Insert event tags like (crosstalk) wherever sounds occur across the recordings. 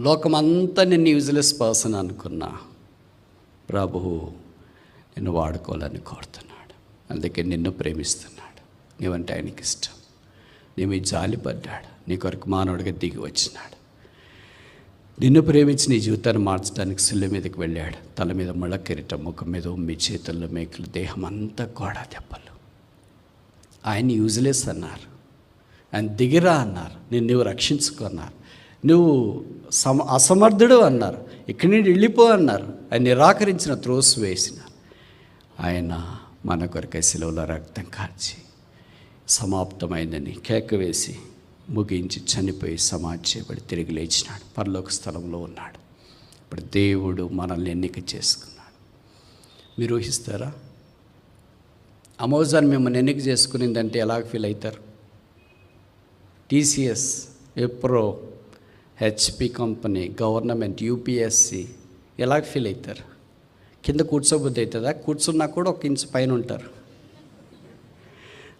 లోకమంతా నిన్ను useless person అనుకున్నా. ప్రభువు నిన్ను వాడుకోవాలని కోరుతున్నాడు. అందుకే నిన్ను ప్రేమిస్తున్నాడు. నీవంటే ఆయనకి ఇష్టం. నీ మీద జాలిపడ్డాడు నీ కొరకు మానవుడిగా దిగి వచ్చినాడు. నిన్ను ప్రేమించి నీ జీవితాన్ని మార్చడానికి సిల్లు మీదకి వెళ్ళాడు. తల మీద ముళ్ళ కిరీటం ముఖం మీద ఉమ్మి చేతుల్లో మేకులు దేహం అంతా గోడ దెబ్బలు. ఆయన యూజ్లెస్ అన్నారు. ఆయన దిగిరా అన్నారు. నిన్ను నువ్వు రక్షించుకున్నారు. నువ్వు సమ అసమర్థుడు అన్నారు. ఇక్కడి నుండి వెళ్ళిపో అన్నారు. ఆయన నిరాకరించిన త్రోసు వేసిన. ఆయన మన కొరకై సెలవులో రక్తం కాల్చి సమాప్తమైందని కేక వేసి ముగించి చనిపోయి సమాజపడి తిరిగి లేచినాడు. పరలోక స్థలంలో ఉన్నాడు. ఇప్పుడు దేవుడు మనల్ని ఎన్నిక చేసుకున్నాడు. మీరు ఊహిస్తారా? అమెజాన్ మిమ్మల్ని ఎన్నిక చేసుకునిందంటే ఎలా ఫీల్ అవుతారు? TCS Wipro HP company government UPSC ఎలా ఫీల్ అవుతారు కింద కూర్చోబుద్ధి అవుతుందా? కూర్చున్నా కూడా ఒక ఇంచు పైన ఉంటారు.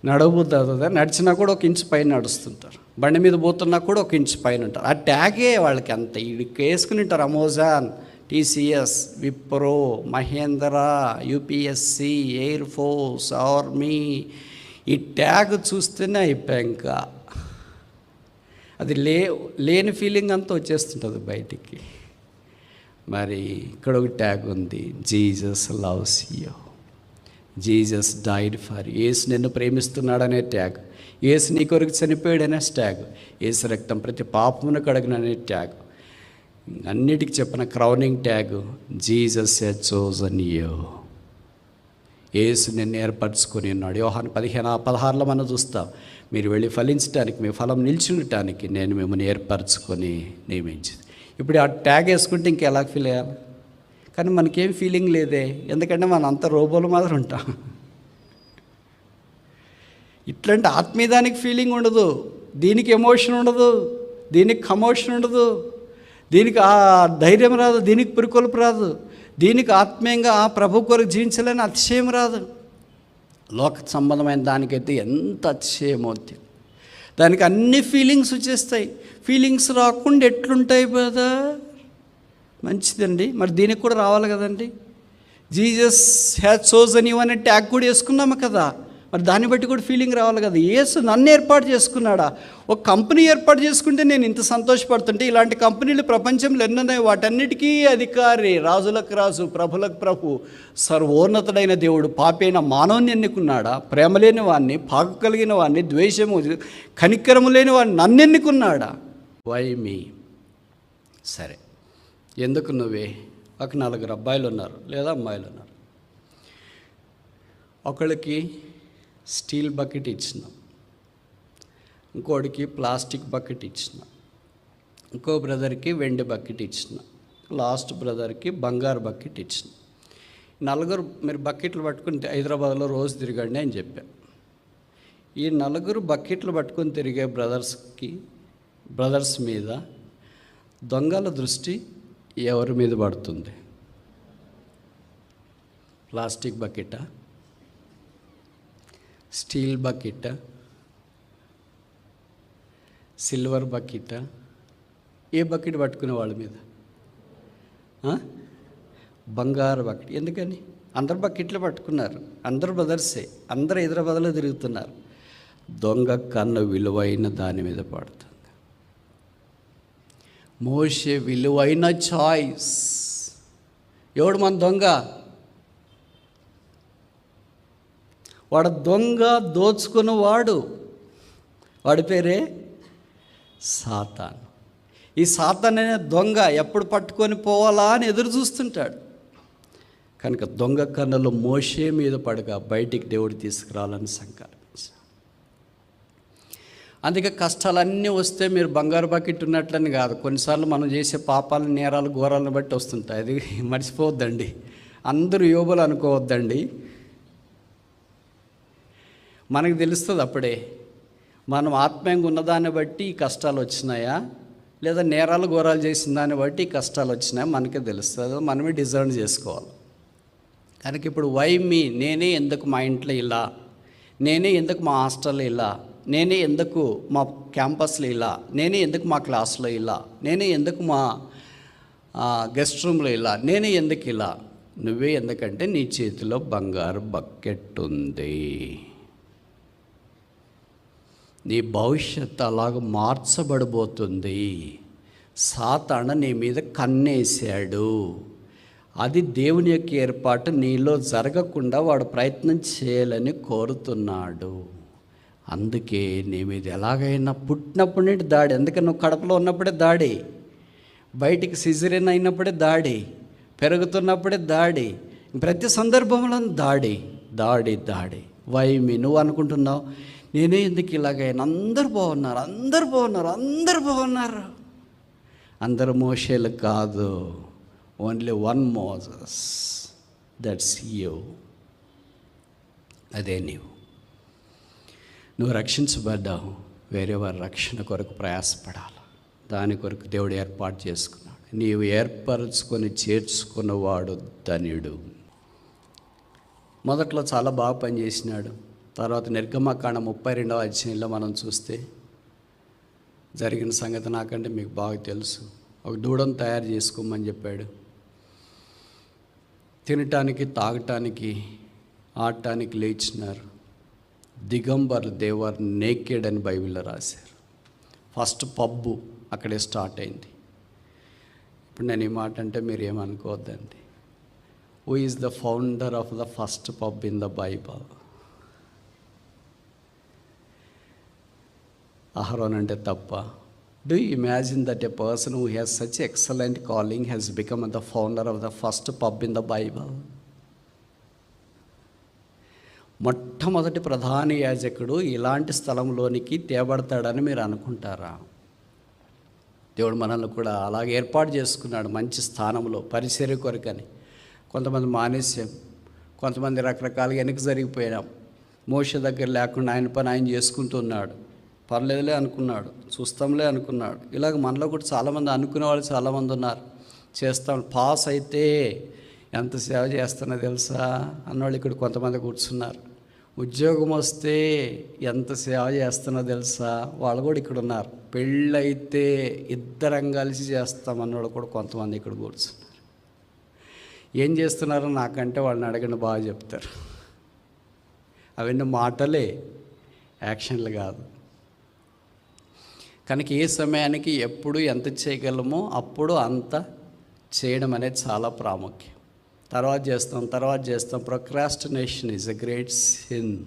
నడవబుద్ధి అవుతుందా? నడిచినా కూడా ఒక ఇంచు పైన నడుస్తుంటారు. బండి మీద పోతున్నా కూడా ఒక ఇంచు పైన ఉంటారు. ఆ ట్యాగే వాళ్ళకి అంత ఇడికి వేసుకుని ఉంటారు Amazon TCS Wipro Mahindra UPSC air force army. ఈ ట్యాగ్ చూస్తేనే అయిపోయాక అది లే లేని ఫీలింగ్ అంతా వచ్చేస్తుంటుంది బయటికి. మరి ఇక్కడ ఒక ట్యాగ్ ఉంది. Jesus loves you. Jesus died for Yesu నిన్ను ప్రేమిస్తున్నాడనే ట్యాగ్. ఏసు నీ కొరకు చనిపోయాడనే ట్యాగ్. ఏసు రక్తం ప్రతి పాపమును కడగననే ట్యాగ్. అన్నిటికి చెప్పిన crowning tag Jesus a chosen you Yesu నిన్ను ఏర్పరచుకొని ఉన్నాడు. యోహాను పదిహేను పదహారులో మనం చూస్తాం. మీరు వెళ్ళి ఫలించడానికి మీ ఫలం నిల్చుండటానికి నేను మిమ్మల్ని ఏర్పరచుకొని నియమించింది. ఇప్పుడు ఆ ట్యాగ్ వేసుకుంటే ఇంకెలా ఫీల్ అయ్యాలి? కానీ మనకేం ఫీలింగ్ లేదే. ఎందుకంటే మనం అంత రోబోలు మాదిరి ఉంటాం. ఇట్లాంటి ఆత్మీయదానికి ఫీలింగ్ ఉండదు. దీనికి ఎమోషన్ ఉండదు. దీనికి కమోషన్ ఉండదు. దీనికి ఆ ధైర్యం రాదు. దీనికి పురికొల్పు రాదు. దీనికి ఆత్మీయంగా ఆ ప్రభు కొరకు జీవించలేని అతిశయం రాదు. లోక సంబంధమైన దానికైతే ఎంత అతిశయమో దానికి అన్ని ఫీలింగ్స్ వచ్చేస్తాయి. ఫీలింగ్స్ రాకుండా ఎట్లుంటాయి కదా మంచిదండి. మరి దీనికి కూడా రావాలి కదండి. జీసస్ హ్యాజ్ చోజన్ యూ అనే ట్యాగ్ కూడా వేసుకున్నాము కదా. మరి దాన్ని బట్టి కూడా ఫీలింగ్ రావాలి కదా. ఏసు నన్ను ఏర్పాటు చేసుకున్నాడా? ఒక కంపెనీ ఏర్పాటు చేసుకుంటే నేను ఇంత సంతోషపడుతుంటే ఇలాంటి కంపెనీలు ప్రపంచంలో ఎన్నున్నాయి వాటన్నిటికీ అధికారి రాజులకు రాజు ప్రభులకు ప్రభు సర్వోన్నతుడైన దేవుడు పాపైన మానవుని ఎన్నుకున్నాడా? ప్రేమ లేని వాడిని పాకు కలిగిన వాడిని ద్వేషము కనికరము లేని వాడిని నన్ను ఎన్నుకున్నాడా? వై మీ సరే. ఎందుకు నువ్వే? ఒక నలుగురు అబ్బాయిలు ఉన్నారు లేదా అమ్మాయిలు ఉన్నారు. ఒకళ్ళకి స్టీల్ బకెట్ ఇచ్చినాం. ఇంకోటికి ప్లాస్టిక్ బకెట్ ఇచ్చిన. ఇంకో బ్రదర్కి వెండి బకెట్ ఇచ్చిన. లాస్ట్ బ్రదర్కి బంగారు బకెట్ ఇచ్చిన. నలుగురు మీరు బకెట్లు పట్టుకుని హైదరాబాద్లో రోజు తిరగండి అని చెప్పాను ఈ నలుగురు బకెట్లు పట్టుకొని తిరిగే బ్రదర్స్కి బ్రదర్స్ మీద దొంగల దృష్టి ఎవరి మీద పడుతుంది? ప్లాస్టిక్ బకెటా? స్టీల్ బకెట్ సిల్వర్ బకెట్ ఏ బకెట్ పట్టుకునే వాళ్ళ మీద? బంగారు బకెట్. ఎందుకని? అందరు బకెట్లు పట్టుకున్నారు. అందరు బ్రదర్సే. అందరు హైదరాబాద్లో తిరుగుతున్నారు. దొంగ కన్ను విలువైన దాని మీద పడుతుంది. మోషే విలువైన చాయిస్. ఎవడు మన దొంగ? వాడు దొంగ దోచుకున్నవాడు. వాడి పేరే సాతాన్. ఈ సాతాన్ అనే దొంగ ఎప్పుడు పట్టుకొని పోవాలా అని ఎదురు చూస్తుంటాడు. కనుక దొంగ కన్నులు మోషే మీద పడగా బయటికి దేవుడు తీసుకురావాలని సంకల్పించాడు. అందుకే కష్టాలన్నీ వస్తే మీరు బంగారు బకెట్ ఉన్నట్లని కాదు. కొన్నిసార్లు మనం చేసే పాపాలు నేరాలు ఘోరాలను బట్టి వస్తుంటాయి. అది మర్చిపోవద్దండి. అందరూ యోగులు అనుకోవద్దండి. మనకు తెలుస్తుంది అప్పుడే. మనం ఆత్మీయంగా ఉన్నదాన్ని బట్టి కష్టాలు వచ్చినాయా? లేదా నేరాలు ఘోరాలు చేసిన దాన్ని బట్టి ఈ కష్టాలు వచ్చినాయా? మనకే తెలుస్తుంది. మనమే డిజైన్ చేసుకోవాలి. కనుక ఇప్పుడు వై మీ? నేనే ఎందుకు మా ఇంట్లో ఇలా? నేనే ఎందుకు మా హాస్టల్లో ఇలా? నేనే ఎందుకు మా క్యాంపస్లో ఇలా? నేనే ఎందుకు మా క్లాస్లో ఇలా? నేనే ఎందుకు మా గెస్ట్ రూమ్లో ఇలా? నేనే ఎందుకు ఇలా? నువ్వే ఎందుకంటే నీ చేతిలో బంగారు బకెట్ ఉంది. నీ భవిష్యత్తు అలాగ మార్చబడబోతుంది. సాతాన నీ మీద కన్నేశాడు. అది దేవుని యొక్క ఏర్పాటు నీలో జరగకుండా వాడు ప్రయత్నం చేయాలని కోరుతున్నాడు. అందుకే నీ మీద ఎలాగైనా పుట్టినప్పటి నుండి దాడి అందుకే నువ్వు కడపలో ఉన్నప్పుడే దాడి బయటికి సిజరిన్ అయినప్పుడే దాడి పెరుగుతున్నప్పుడే దాడి ప్రతి సందర్భంలో దాడి దాడి దాడి. వైమి నువ్వు అనుకుంటున్నావు? నేనే ఎందుకు ఇలాగైనా అందరు బాగున్నారు అందరు బాగున్నారు అందరు బాగున్నారు. అందరు మోషేలు కాదు. Only one Moses that's you అదే నీవు. నువ్వు రక్షించబడ్డావు. వేరే వారి రక్షణ కొరకు ప్రయాసపడాలి. దాని కొరకు దేవుడు ఏర్పాటు చేసుకున్నాడు. నీవు ఏర్పరచుకొని చేర్చుకున్నవాడు ధనుడు మొదట్లో చాలా బాగా పనిచేసినాడు. తర్వాత నిర్గమకాండ ముప్పై రెండవ అధ్యాయంలో మనం చూస్తే జరిగిన సంగతి నాకంటే మీకు బాగా తెలుసు. ఒక దూడను తయారు చేసుకోమని చెప్పాడు. తినటానికి తాగటానికి ఆడటానికి లేచినారు. దిగంబర్ దేవర్ నేకెడ్ అని బైబిల్లో రాశారు. ఫస్ట్ పబ్బు అక్కడే స్టార్ట్ అయింది. ఇప్పుడు నేను ఈ మాట అంటే మీరు ఏమనుకోవద్దండి. Who is the founder of the first pub in the bible Aaron అంటే తప్ప do imagine that a person who has such excellent calling has become the founder of the first pub in the bible మొట్టమొదటి ప్రధాన యాజకుడు ఇలాంటి స్థలంలోనికి తేబడతాడని మీరు అనుకుంటారా? దేవుడు మనల్ని కూడా అలాగే ఏర్పాటు చేసుకున్నాడు మంచి స్థానంలో పరిచర్య కొరకని. కొంతమంది మానేసాం కొంతమంది రకరకాలుగా వెనక్కి జరిగిపోయాం మోష దగ్గర లేకుండా ఆయన పని ఆయన చేసుకుంటున్నాడు పర్లేదులే అనుకున్నాడు చూస్తాంలే అనుకున్నాడు. ఇలాగ మనలో కూడా చాలామంది అనుకునే వాళ్ళు చాలామంది ఉన్నారు. చేస్తాం పాస్ అయితే ఎంత సేవ చేస్తున్నా తెలుసా? అన్నవాళ్ళు ఇక్కడ కొంతమంది కూర్చున్నారు. ఉద్యోగం వస్తే ఎంత సేవ చేస్తున్నా తెలుసా? వాళ్ళు కూడా ఇక్కడ ఉన్నారు. పెళ్ళైతే ఇద్దరం కలిసి చేస్తాం అన్నవాళ్ళు కూడా కొంతమంది ఇక్కడ కూర్చున్నారు. ఏం చేస్తున్నారో నాకంటే వాళ్ళని అడగండి బాగా చెప్తారు. అవన్నీ మాటలే యాక్షన్లు కాదు. కనుక ఏ సమయానికి ఎప్పుడు ఎంత చేయగలమో అప్పుడు అంత చేయడం అనేది చాలా ప్రాముఖ్యం. తర్వాత చేస్తాం తర్వాత చేస్తాం. Procrastination is a great sin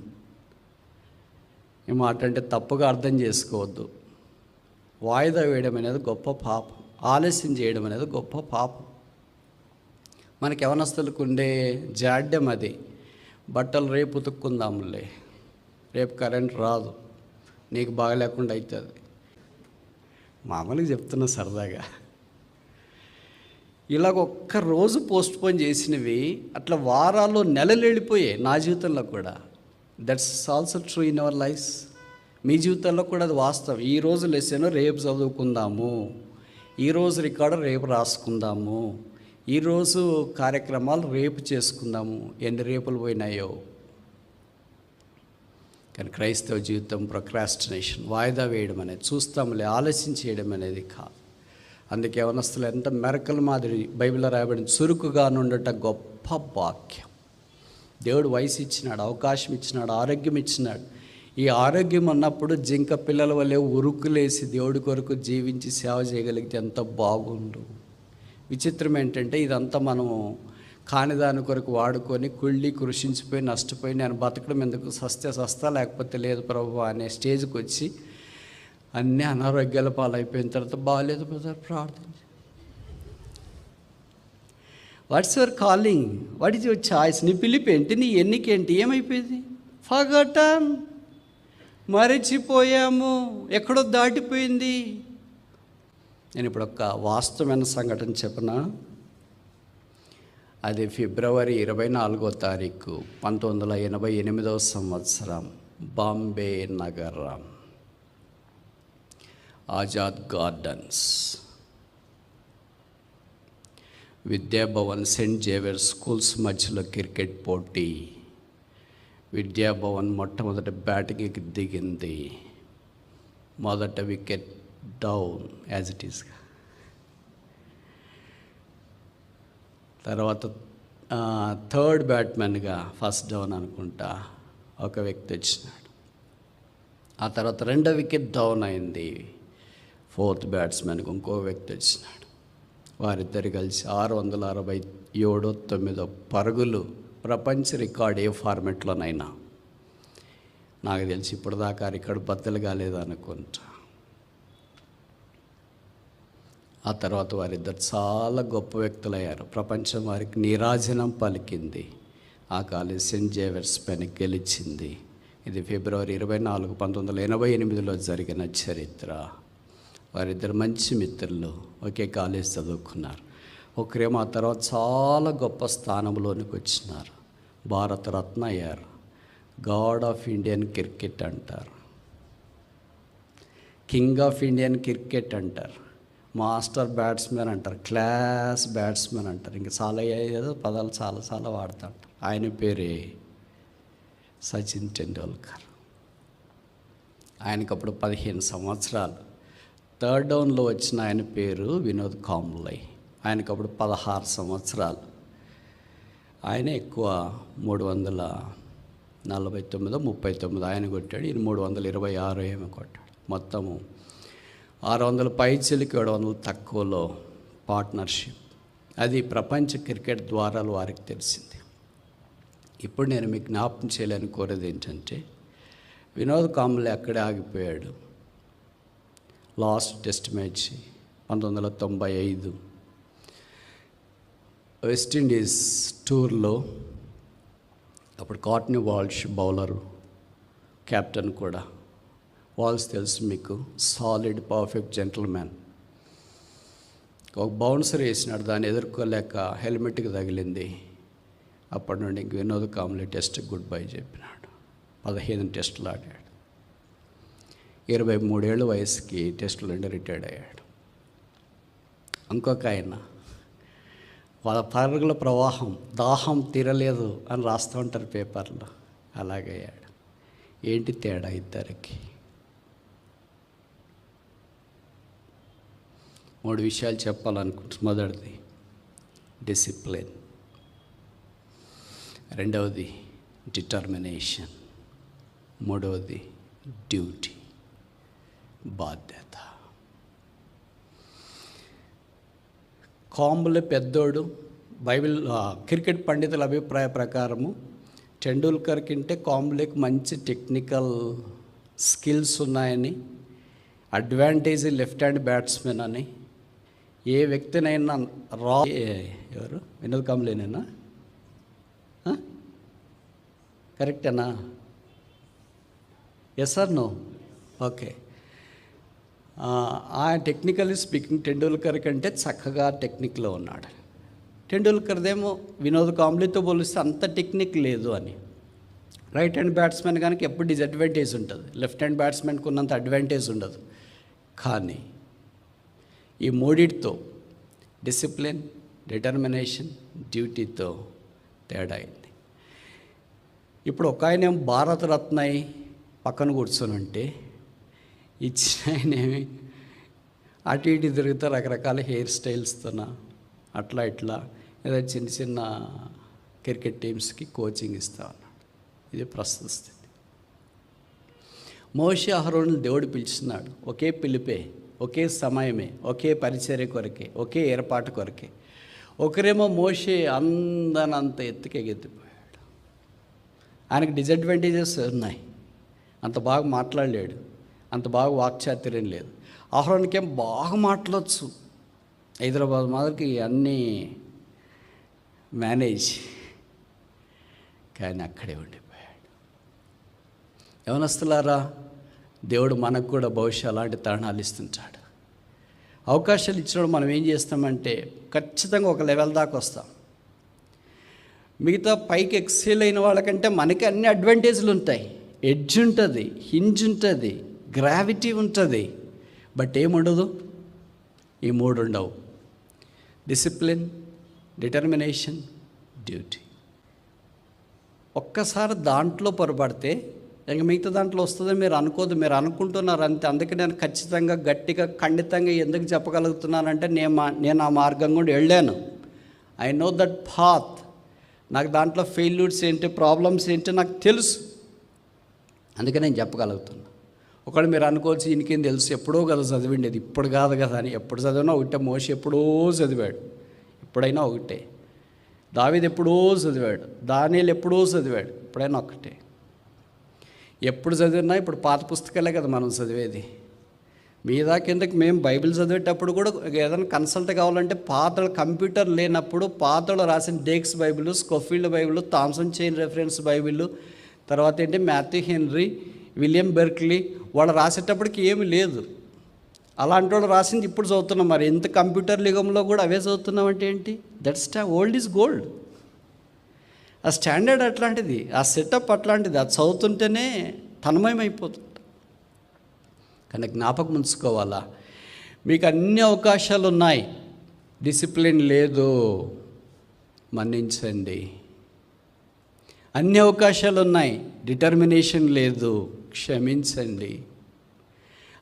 ఈ మాట అంటే తప్పుగా అర్థం చేసుకోవద్దు. వాయిదా వేయడం అనేది గొప్ప పాపం. ఆలస్యం చేయడం అనేది గొప్ప పాపం. మనకి యవనస్తులకు ఉండే జాడ్యం అది. బట్టలు రేపు ఉతుక్కుందాములే రేపు కరెంట్ రాదు. నీకు బాగలేకుండా అవుతుంది మామూలుగా చెప్తున్నా సరదాగా. ఇలాగ ఒక్క రోజు పోస్ట్ పోన్ చేసినవి అట్లా వారాల్లో నెలలు వెళ్ళిపోయాయి నా జీవితంలో కూడా. That's also true in our life మీ జీవితంలో కూడా అది వాస్తవం. ఈ రోజు లెసన్ రేపు చదువుకుందాము. ఈరోజు రికార్డు రేపు రాసుకుందాము. ఈరోజు కార్యక్రమాలు రేపు చేసుకుందాము. ఎన్ని రేపులు పోయినాయో. కానీ క్రైస్తవ జీవితం ప్రొక్రాస్టినేషన్ వాయిదా వేయడం అనేది చూస్తాంలే ఆలస్యం చేయడం అనేది కాదు. అందుకే యవనస్తులు ఎంత మెరకల మాదిరి బైబిల్లో రాయబడిన చురుకుగా నుండట గొప్ప వాక్యం. దేవుడు వయసు ఇచ్చినాడు అవకాశం ఇచ్చినాడు ఆరోగ్యం ఇచ్చినాడు. ఈ ఆరోగ్యం అన్నప్పుడు జింక పిల్లల వల్లే ఉరుకులేసి దేవుడి కొరకు జీవించి సేవ చేయగలిగితే ఎంత బాగుండు. విచిత్రం ఏంటంటే ఇదంతా మనము కాని దాని కొరకు వాడుకొని కుళ్ళి కృషించిపోయి నష్టపోయి నేను బతకడం ఎందుకు? సస్తే సస్తా లేకపోతే లేదు ప్రభు అనే స్టేజ్కి వచ్చి అన్నీ అనారోగ్యాల పాలైపోయిన తర్వాత బాగాలేదు బ్రదర్ ప్రార్థన what's your calling what is your choice నీ పిలిపి ఏంటి? నీ ఎన్నికేంటి ఏమైపోయింది? ఫగటన్ మరిచిపోయాము. ఎక్కడో దాటిపోయింది. నేను ఇప్పుడు ఒక వాస్తవమైన సంఘటన చెప్పనా? అది ఫిబ్రవరి ఇరవై నాలుగో తారీఖు పంతొమ్మిది వందల ఎనభై ఎనిమిదవ సంవత్సరం బాంబే నగరం. Azad gardens. Vidyabhavan saint Xavier schools మధ్యలో క్రికెట్ పోటీ. విద్యాభవన్ మొట్టమొదటి బ్యాటింగ్కి దిగింది. మొదట వికెట్ డౌన్ యాజ్ ఇట్ ఈస్గా. తర్వాత థర్డ్ బ్యాట్మెన్గా ఫస్ట్ డౌన్ అనుకుంటా ఒక వ్యక్తి వచ్చినాడు. ఆ తర్వాత రెండో వికెట్ డౌన్ అయింది. ఫోర్త్ బ్యాట్స్మెన్కి ఇంకో వ్యక్తి వచ్చినాడు. వారిద్దరు కలిసి ఆరు వందల అరవై ఏడో తొమ్మిదో పరుగులు ప్రపంచ రికార్డ్ ఏ ఫార్మెట్లోనైనా నాకు తెలిసి ఇప్పుడు దాకా రికార్డు బద్దలు కాలేదు అనుకుంటా ఆ తర్వాత వారిద్దరు చాలా గొప్ప వ్యక్తులయ్యారు. ప్రపంచం వారికి నీరాజనం పలికింది. ఆ కాలేజ్ సెయింట్ జేవర్స్ పైన గెలిచింది. ఇది ఫిబ్రవరి ఇరవై నాలుగు పంతొమ్మిది వందల ఎనభై ఎనిమిదిలో జరిగిన చరిత్ర. వారిద్దరు మంచి మిత్రులు ఒకే కాలేజ్ చదువుకున్నారు. ఒకరేమో ఆ తర్వాత చాలా గొప్ప స్థానంలోనికి వచ్చినారు. భారతరత్న అయ్యారు. గాడ్ ఆఫ్ ఇండియన్ క్రికెట్ అంటారు. కింగ్ ఆఫ్ ఇండియన్ క్రికెట్ అంటారు. మాస్టర్ బ్యాట్స్మెన్ అంటారు క్లాస్ బ్యాట్స్మెన్ అంటారు. ఇంకా చాలా ఏదో పదాలు చాలా చాలా వాడతాడు. ఆయన పేరే సచిన్ టెండూల్కర్. ఆయనకు అప్పుడు పదిహేను సంవత్సరాలు. థర్డ్ డౌన్లో వచ్చిన ఆయన పేరు వినోద్ కాంబ్లై. ఆయనకు అప్పుడు పదహారు సంవత్సరాలు. ఆయన ఎక్కువ మూడు వందల నలభై తొమ్మిదో ముప్పై తొమ్మిదో ఆయన కొట్టాడు. ఈయన మూడు వందల ఇరవై ఆరు ఏమో కొట్టాడు. మొత్తము ఆరు వందల పైచలికి ఏడు వందలు తక్కువలో పార్ట్నర్షిప్. అది ప్రపంచ క్రికెట్ ద్వారా వారికి తెలిసింది. ఇప్పుడు నేను మీకు జ్ఞాపకం చేయాలని కోరేది ఏంటంటే వినోద్ కాంబ్లే అక్కడే ఆగిపోయాడు? లాస్ట్ టెస్ట్ మ్యాచ్ పంతొమ్మిది వందల తొంభై ఐదు. వెస్టిండీస్ టూర్లో అప్పుడు కాట్నీ వాల్ష్ బౌలరు కెప్టెన్ కూడా వాల్స్ తెలుసు మీకు. సాలిడ్ పర్ఫెక్ట్ జెంటల్మ్యాన్ ఒక బౌన్సర్ వేసినాడు దాన్ని ఎదుర్కోలేక హెల్మెట్కి తగిలింది. అప్పటి నుండి ఇంక Vinod Kambli test good bye చెప్పినాడు. పదిహేను టెస్టులు ఆడాడు. ఇరవై మూడేళ్ళ వయసుకి టెస్టులు నుండి రిటైర్డ్ అయ్యాడు. ఇంకొక ఆయన వాళ్ళ పరుగుల ప్రవాహం దాహం తీరలేదు అని రాస్తూ ఉంటారు పేపర్లో. అలాగయ్యాడు ఏంటి తేడా ఇద్దరికి? మూడు విషయాలు చెప్పాలనుకుంటున్నాను మొదటిది డిసిప్లిన్ రెండవది డిటర్మినేషన్ మూడవది డ్యూటీ బాధ్యత. కాంబుల పెద్దోడు బైబిల్ క్రికెట్ పండితుల అభిప్రాయ ప్రకారము టెండూల్కర్ కంటే కాంబులేకి మంచి టెక్నికల్ స్కిల్స్ ఉన్నాయని అడ్వాంటేజ్ లెఫ్ట్ హ్యాండ్ బ్యాట్స్మెన్ అని ఏ వ్యక్తినైనా రా ఎవరు? వినోద్ కాంబ్లేనేనా కరెక్టేనా? ఎస్ ఆర్ నో ఓకే ఆ టెక్నికల్లీ స్పీకింగ్ టెండూల్కర్ కంటే చక్కగా టెక్నిక్లో ఉన్నాడు. టెండూల్కర్దేమో వినోద్ కాంబ్లీతో పోలిస్తే అంత టెక్నిక్ లేదు అని. రైట్ హ్యాండ్ బ్యాట్స్మెన్ కనుక ఎప్పుడు డిసడ్వాంటేజ్ ఉంటుంది. లెఫ్ట్ హ్యాండ్ బ్యాట్స్మెన్కి ఉన్నంత అడ్వాంటేజ్ ఉండదు. కానీ ఈ మూడిటితో డిసిప్లిన్ డిటర్మినేషన్ డ్యూటీతో తేడా అయింది ఇప్పుడు ఒక ఆయన ఏమో భారతరత్న పక్కన కూర్చొని ఉంటే ఇచ్చిన ఆయన ఏమి అటు ఇటు తిరుగుతా రకరకాల హెయిర్ స్టైల్స్తోన అట్లా ఇట్లా ఏదో చిన్న చిన్న క్రికెట్ టీమ్స్కి కోచింగ్ ఇస్తా అన్నాడు ఇది ప్రస్తుత స్థితి. మోషి అహరోను దేవుడు పిలిచినాడు ఒకే పిలిపే ఒకే సమయమే ఒకే పరిచర్య కొరకే ఒకే ఏర్పాటు కొరకే. ఒకరేమో మోసే అందనంత ఎత్తుకే ఎత్తిపోయాడు ఆయనకు డిసడ్వాంటేజెస్ ఉన్నాయి. అంత బాగా మాట్లాడలేడు. అంత బాగా వాక్చాతుర్యం లేదు. ఆహ్వానికేం బాగా మాట్లాడచ్చు. హైదరాబాద్ మాదిరికి అన్నీ మేనేజ్ కానీ అక్కడే ఉండిపోయాడు. యవనస్తులారా దేవుడు మనకు కూడా భవిష్యత్ అలాంటి తరుణాలు ఇస్తుంటాడు. అవకాశాలు ఇచ్చినప్పుడు మనం ఏం చేస్తామంటే ఖచ్చితంగా ఒక లెవెల్ దాకా వస్తాం. మిగతా పైకి ఎక్సెల్ అయిన వాళ్ళకంటే మనకి అన్ని అడ్వాంటేజ్లు ఉంటాయి. ఎడ్జ్ ఉంటుంది హింజ్ ఉంటుంది గ్రావిటీ ఉంటుంది. బట్ ఏముండదు ఈ మూడు ఉండవు. Discipline determination duty. ఒక్కసారి దాంట్లో పొరపడితే ఇంకా మిగతా దాంట్లో వస్తుందని మీరు అనుకోదు మీరు అనుకుంటున్నారు అంతే. అందుకే నేను ఖచ్చితంగా గట్టిగా ఖండితంగా ఎందుకు చెప్పగలుగుతున్నానంటే నేను మా నేను ఆ మార్గం కూడా వెళ్ళాను. ఐ నో దట్ పాత్ నాకు దాంట్లో ఫెయిల్యూర్స్ ఏంటి ప్రాబ్లమ్స్ ఏంటి నాకు తెలుసు. అందుకే నేను చెప్పగలుగుతున్నా. ఒకడు మీరు అనుకోవచ్చు ఈయనకేం తెలుసు ఎప్పుడో కదా చదివిండేది. ఇప్పుడు కాదు కదా అని ఎప్పుడు చదివినా ఒకటే. మోసి ఎప్పుడో చదివాడు. ఎప్పుడైనా ఒకటే. దావిది ఎప్పుడో చదివాడు. దానిలు ఎప్పుడో చదివాడు. ఎప్పుడైనా ఒకటే. ఎప్పుడు చదివినా ఇప్పుడు పాత పుస్తకాలే కదా మనం చదివేది. మీద కిందకి మేము బైబిల్ చదివేటప్పుడు కూడా ఏదైనా కన్సల్ట్ కావాలంటే పాతలు కంప్యూటర్ లేనప్పుడు పాతలు రాసిన Dake's bible Scofield bible Thompson chain reference bible తర్వాత ఏంటి మాథ్యూ హెన్రీ విలియం బెర్క్లీ వాళ్ళు రాసేటప్పటికి ఏమీ లేదు. అలాంటి వాళ్ళు రాసింది ఇప్పుడు చదువుతున్నాం మరి. ఎంత కంప్యూటర్ యుగంలో కూడా అవే చదువుతున్నాం అంటే ఏంటి దట్స్ ఓల్డ్ ఈజ్ గోల్డ్ ఆ స్టాండర్డ్ అట్లాంటిది ఆ సెటప్ అట్లాంటిది అది చదువుతుంటేనే తన్మయం అయిపోతుంది కానీ జ్ఞాపకం ఉంచుకోవాలా? మీకు అన్ని అవకాశాలు ఉన్నాయి డిసిప్లిన్ లేదు మన్నించండి. అన్ని అవకాశాలు ఉన్నాయి డిటర్మినేషన్ లేదు క్షమించండి.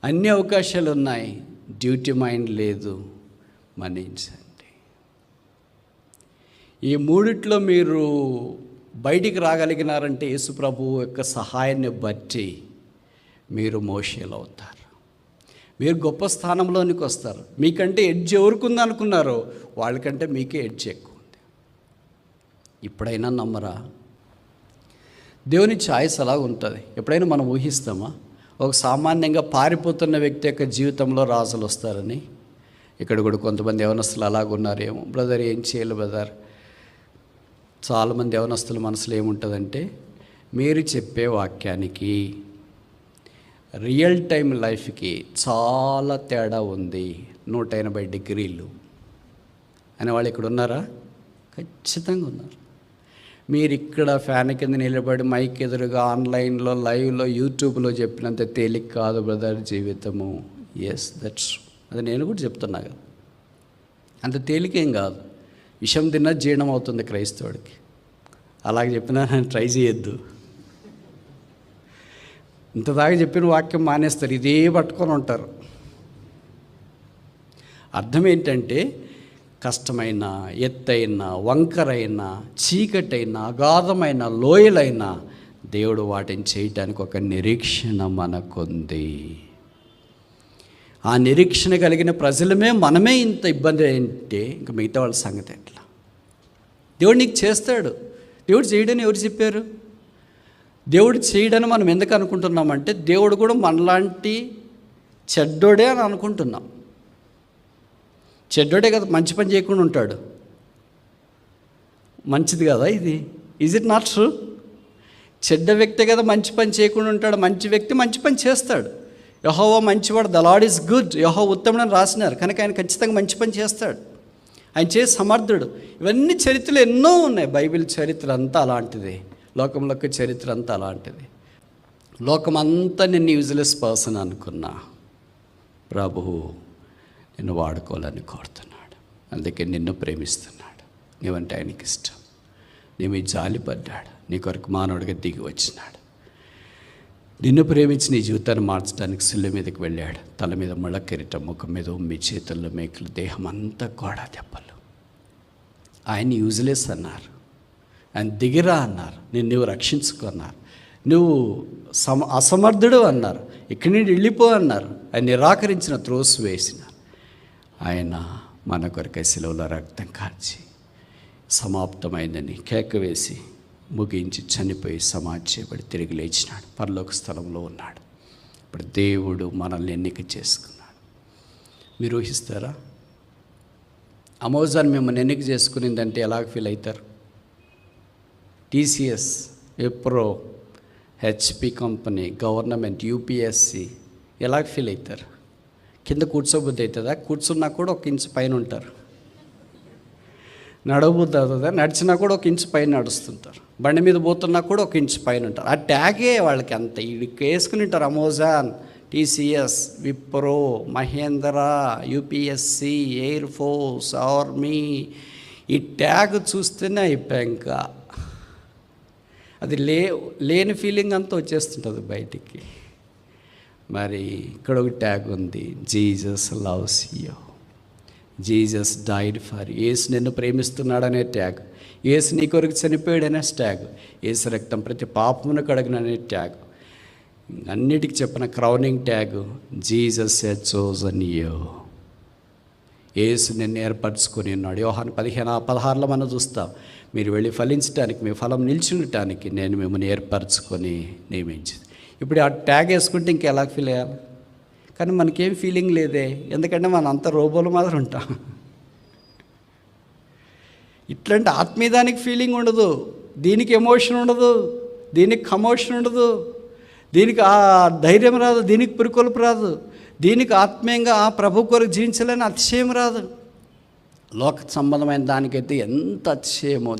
అన్ని అవకాశాలు ఉన్నాయి డ్యూటీ మైండ్ లేదు మన్నించండి. ఈ మూడిట్లో మీరు బయటికి రాగలిగినారంటే యేసుప్రభు యొక్క సహాయాన్ని బట్టి మీరు మోషేలు అవుతారు. మీరు గొప్ప స్థానంలోనికి వస్తారు. మీకంటే ఎడ్జ్ ఎవరుకుంది అనుకున్నారో వాళ్ళకంటే మీకే ఎడ్జ్ ఎక్కువ ఉంది. ఇప్పుడైనా నమ్మరా? దేవుని ఛాయిస్ అలా ఉంటుంది. ఎప్పుడైనా మనం ఊహిస్తామా? ఒక సామాన్యంగా పారిపోతున్న వ్యక్తి యొక్క జీవితంలో రాజులు వస్తారని. ఇక్కడ కూడా కొంతమంది యవనస్తులు అలాగున్నారేమో. బ్రదర్ ఏం చేయాలి బ్రదర్? చాలామంది యవనస్తుల మనసులో ఏముంటుందంటే మీరు చెప్పే వాక్యానికి రియల్ టైం లైఫ్కి చాలా తేడా ఉంది నూట ఎనభై డిగ్రీలు. అనే వాళ్ళు ఇక్కడ ఉన్నారా? ఖచ్చితంగా ఉన్నారు. మీరు ఇక్కడ ఫ్యాన్ కింద నిలబడి మైక్ ఎదురుగా ఆన్లైన్లో లైవ్లో యూట్యూబ్లో చెప్పినంత తేలిక కాదు బ్రదర్ జీవితము. ఎస్ దట్స్ అది నేను కూడా చెప్తున్నా కదా. అంత తేలికేం కాదు. విషం తిన్నా జీర్ణం అవుతుంది క్రైస్తవుడికి. అలాగే చెప్పినా (laughs) ట్రై చేయొద్దు. ఇంత దాకా చెప్పిన వాక్యం మానేస్తారు ఇదే పట్టుకొని ఉంటారు. అర్థం ఏంటంటే కష్టమైన ఎత్తైన వంకరైన చీకటైన అగాధమైన లోయలైన దేవుడు వాటిని చేయటానికి ఒక నిరీక్షణ మనకుంది. ఆ నిరీక్షణ కలిగిన ప్రజలమే మనమే ఇంత ఇబ్బంది అంటే ఇంకా మిగతా వాళ్ళ సంగతి ఎట్లా? దేవుడు నీకు చేస్తాడు. దేవుడు చేయడని ఎవరు చెప్పారు? దేవుడు చేయడని మనం ఎందుకు అనుకుంటున్నామంటే దేవుడు కూడా మనలాంటి చెడ్డోడే అని అనుకుంటున్నాం. చెడ్డోడే కదా మంచి పని చేయకుండా ఉంటాడు. మంచిది కదా ఇది? ఈజ్ ఇట్ నాట్ ట్రూ చెడ్డ వ్యక్తి కదా మంచి పని చేయకుండా ఉంటాడు మంచి వ్యక్తి మంచి పని చేస్తాడు. యహోవా మంచివాడు ద లాడ్ ఈస్ గుడ్. యహో అని రాసినారు. కనుక ఆయన ఖచ్చితంగా మంచి పని చేస్తాడు. ఆయన చేసి సమర్థుడు. ఇవన్నీ చరిత్రలు ఎన్నో ఉన్నాయి. బైబిల్ చరిత్ర అంతా అలాంటిది. లోకంలోకి చరిత్ర అంతా అలాంటిది. లోకం అంతా నేను యూజ్లెస్ పర్సన్ అనుకున్నా. ప్రభువు నిన్ను వాడుకోవాలని కోరుతున్నాడు. అందుకే నిన్ను ప్రేమిస్తున్నాడు. నీవంటే ఆయనకి ఇష్టం నీ మీద జాలిపడ్డాడు. నీ కొరకు మానవుడిగా దిగి వచ్చినాడు. నిన్ను ప్రేమించి నీ జీవితాన్ని మార్చడానికి సిల్లు మీదకి వెళ్ళాడు. తల మీద ముళ్ళకెరిట కిరీటం ముఖం మీద ఉమ్మి చేతుల్లో మేకలు దేహం అంతా గోడ దెబ్బలు ఆయన యూజ్లెస్ అన్నారు. ఆయన దిగిరా అన్నారు. నేను నువ్వు రక్షించుకున్నారు నువ్వు సమ అసమర్థుడు అన్నారు. ఇక్కడి నుండి వెళ్ళిపో అన్నారు. ఆయన నిరాకరించిన త్రోస్ వేసిన ఆయన మన కొరకై సెలవులో రక్తం కాల్చి సమాప్తమైందని కేక వేసి ముగించి చనిపోయి సమాధి తిరిగి లేచినాడు. పరలోక స్థలంలో ఉన్నాడు. ఇప్పుడు దేవుడు మనల్ని ఎన్నిక చేసుకున్నాడు. మీరు ఊహిస్తారా? అమెజాన్ మిమ్మల్ని ఎన్నిక చేసుకునిందంటే ఎలాగ ఫీల్ అవుతారు? TCS Wipro HP company government UPSC ఎలాగ ఫీల్ అవుతారు? కింద కూర్చోబుద్ధి అవుతుందా? కూర్చున్నా కూడా ఒక ఇంచు పైన ఉంటారు. నడవబుద్ధి నడిచినా కూడా ఒక ఇంచు పైన నడుస్తుంటారు. బండి మీద పోతున్నా కూడా ఒక ఇంచు పైన ఉంటారు. ఆ ట్యాగే వాళ్ళకి అంత. ఇడికి వేసుకుని ఉంటారు Amazon TCS Wipro Mahindra UPSC air force army. ఈ ట్యాగ్ చూస్తేనే అయిపోయా ఇంకా అది లే లేని ఫీలింగ్ అంతా వచ్చేస్తుంటుంది బయటికి. మరి ఇక్కడ ఒక ట్యాగ్ ఉంది. Jesus loves you. Jesus died for Yesu నిన్ను ప్రేమిస్తున్నాడనే ట్యాగ్. ఏసు నీ కొరకు చనిపోయాడనే ట్యాగ్. ఏసు రక్తం ప్రతి పాపమును కడగననే ట్యాగ్. అన్నిటికి చెప్పిన crowning tag Jesus a chosen you Yesu నిన్ను ఏర్పరచుకొని ఉన్నాడు. యోహాను పదిహేను పదహారులో మనం చూస్తాం. మీరు వెళ్ళి ఫలించడానికి మీ ఫలం నిల్చుండటానికి నేను మిమ్మల్ని ఏర్పరచుకొని నియమించింది. ఇప్పుడు ఆ ట్యాగ్ వేసుకుంటే ఇంకెలా ఫీల్ అయ్యాలి? కానీ మనకేం ఫీలింగ్ లేదే. ఎందుకంటే మనం అంత రోబోల మాదిరి ఉంటాం. ఇట్లాంటి ఆత్మీయదానికి ఫీలింగ్ ఉండదు. దీనికి ఎమోషన్ ఉండదు. దీనికి కమోషన్ ఉండదు. దీనికి ఆ ధైర్యం రాదు. దీనికి పురికొల్పు రాదు. దీనికి ఆత్మీయంగా ఆ ప్రభు కొరకు జీవించలేని అతిశయం రాదు. లోక సంబంధమైన దానికైతే ఎంత అతిశయమో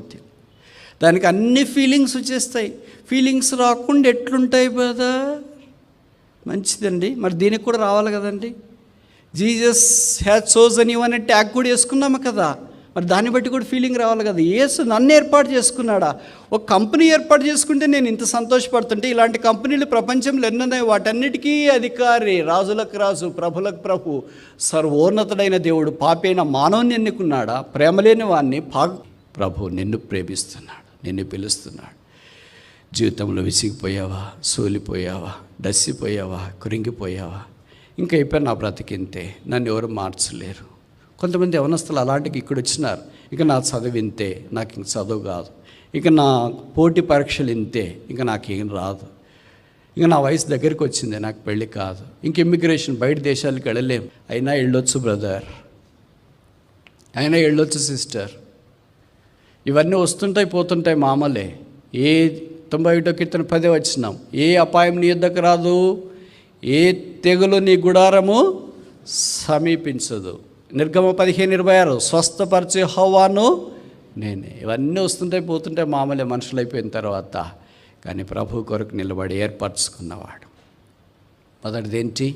దానికి అన్ని ఫీలింగ్స్ వచ్చేస్తాయి. ఫీలింగ్స్ రాకుండా ఎట్లుంటాయి కదా మంచిదండి. మరి దీనికి కూడా రావాలి కదండి. జీజస్ హ్యాజ్ చోజన్ యూ అనే ట్యాగ్ కూడా వేసుకున్నాము కదా. మరి దాన్ని బట్టి కూడా ఫీలింగ్ రావాలి కదా. ఏసు నన్ను ఏర్పాటు చేసుకున్నాడా? ఒక కంపెనీ ఏర్పాటు చేసుకుంటే నేను ఇంత సంతోషపడుతుంటే ఇలాంటి కంపెనీలు ప్రపంచంలో ఎన్నున్నాయి వాటన్నిటికీ అధికారి రాజులకు రాజు ప్రభులకు ప్రభు సర్వోన్నతుడైన దేవుడు పాపైన మానవుని ఎన్నుకున్నాడా? ప్రేమలేని వాడిని పా ప్రభు నిన్ను ప్రేమిస్తున్నాడు నిన్ను పిలుస్తున్నాడు. జీవితంలో విసిగిపోయావా సోలిపోయావా డస్సిపోయావా కురింగిపోయావా ఇంకా అయిపోయారు నా బ్రతికింతే. నన్ను ఎవరు మార్చలేరు. కొంతమంది యవనస్తులు అలాంటికి ఇక్కడ వచ్చినారు. ఇక నా చదువు ఇంతే నాకు ఇంక చదువు కాదు. ఇక నా పోటీ పరీక్షలు ఇంతే ఇంకా నాకేం రాదు. ఇంకా నా వయసు దగ్గరికి వచ్చింది నాకు పెళ్ళి కాదు. ఇంక ఇమ్మిగ్రేషన్ బయట దేశాలకు వెళ్ళలేం. అయినా వెళ్ళొచ్చు బ్రదర్ అయినా వెళ్ళొచ్చు సిస్టర్ ఇవన్నీ వస్తుంటాయి పోతుంటాయి మామూలే. ఏ తొంభై ఒకటో కీర్తన పదే వచ్చినాం ఏ అపాయం నీ యుద్ధకు రాదు ఏ తెగులు నీ గుడారము సమీపించదు. నిర్గమ పదిహేను ఇరవై ఆరు స్వస్థపరిచే హవాను నేనే. ఇవన్నీ వస్తుంటాయి పోతుంటాయి మామూలే మనుషులు అయిపోయిన తర్వాత కానీ ప్రభు కొరకు నిలబడి ఏర్పరచుకున్నవాడు. మొదటిది ఏంటి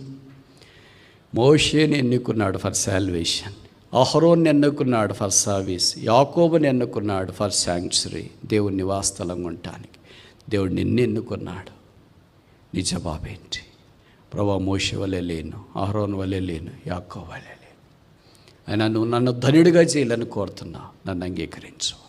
మోషేని ఎన్నుకున్నాడు ఫర్ శాల్వేషన్ అహరోన్ ఎన్నుకున్నాడు ఫర్ సర్వీస్. యాకోబుని ఎన్నుకున్నాడు ఫర్ శాంక్చురీ. దేవుని వాస్తలంగా ఉండటానికి. దేవుడు నిన్ను ఎన్నుకున్నాడు. నీ జవాబేంటి ప్రభా మోష వలె లేను ఆహ్రోన్ వలె లేను యాకో వలె లేను. అయినా నువ్వు నన్ను ధనుడిగా చేయాలని కోరుతున్నా నన్ను అంగీకరించు.